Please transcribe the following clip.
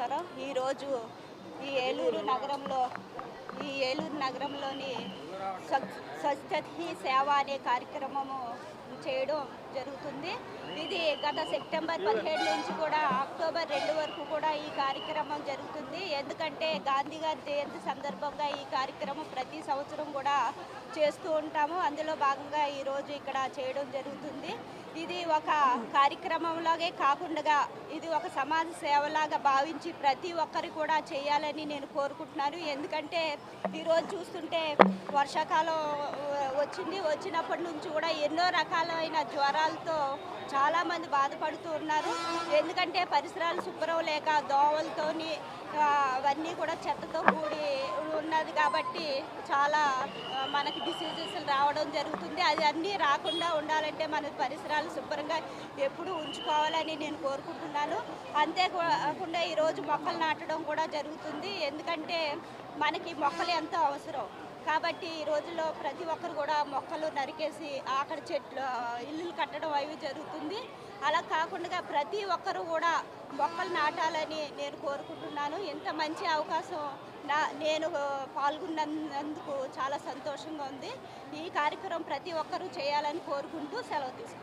నమస్కారం ఈరోజు ఈ ఏలూరు నగరంలో ఈ ఏలూరు నగరంలోని స్వచ్ఛ స్వచ్ఛత హీ సేవ అనే కార్యక్రమము చేయడం జరుగుతుంది. ఇది గత సెప్టెంబర్ పదిహేడు నుంచి కూడా అక్టోబర్ రెండు వరకు కూడా ఈ కార్యక్రమం జరుగుతుంది ఎందుకంటే గాంధీ గారి జయంతి సందర్భంగా ఈ కార్యక్రమం ప్రతి సంవత్సరం కూడా చేస్తూ ఉంటాము. అందులో భాగంగా ఈరోజు ఇక్కడ చేయడం జరుగుతుంది. ఇది ఒక కార్యక్రమంలాగే కాకుండా ఇది ఒక సమాజ సేవలాగా భావించి ప్రతి ఒక్కరు కూడా చేయాలని నేను కోరుకుంటున్నాను. ఎందుకంటే ఈరోజు చూస్తుంటే వర్షాకాలం వచ్చింది. వచ్చినప్పటి నుంచి కూడా ఎన్నో రకాలైన జ్వరాలతో చాలామంది బాధపడుతూ ఉన్నారు. ఎందుకంటే పరిసరాలు శుభ్రం లేక దోవలతోని అవన్నీ కూడా చెత్తతో కూడి ఉన్నది కాబట్టి చాలా మనకి డిసీజెస్ రావడం జరుగుతుంది. అది అన్నీ రాకుండా ఉండాలంటే మన పరిసరాలు శుభ్రంగా ఎప్పుడూ ఉంచుకోవాలని నేను కోరుకుంటున్నాను. అంతేకాకుండా ఈరోజు మొక్కలు నాటడం కూడా జరుగుతుంది. ఎందుకంటే మనకి మొక్కలు ఎంతో అవసరం. కాబట్టి ఈ రోజుల్లో ప్రతి ఒక్కరు కూడా మొక్కలు నరికేసి అక్కడ చెట్లు ఇల్లులు కట్టడం అవి జరుగుతుంది. అలా కాకుండా ప్రతి ఒక్కరు కూడా మొక్కలు నాటాలని నేను కోరుకుంటున్నాను. ఇంత మంచి అవకాశం నా నేను పాల్గొన్నందుకు చాలా సంతోషంగా ఉంది. ఈ కార్యక్రమం ప్రతి ఒక్కరూ చేయాలని కోరుకుంటూ సెలవు తీసుకుంటాను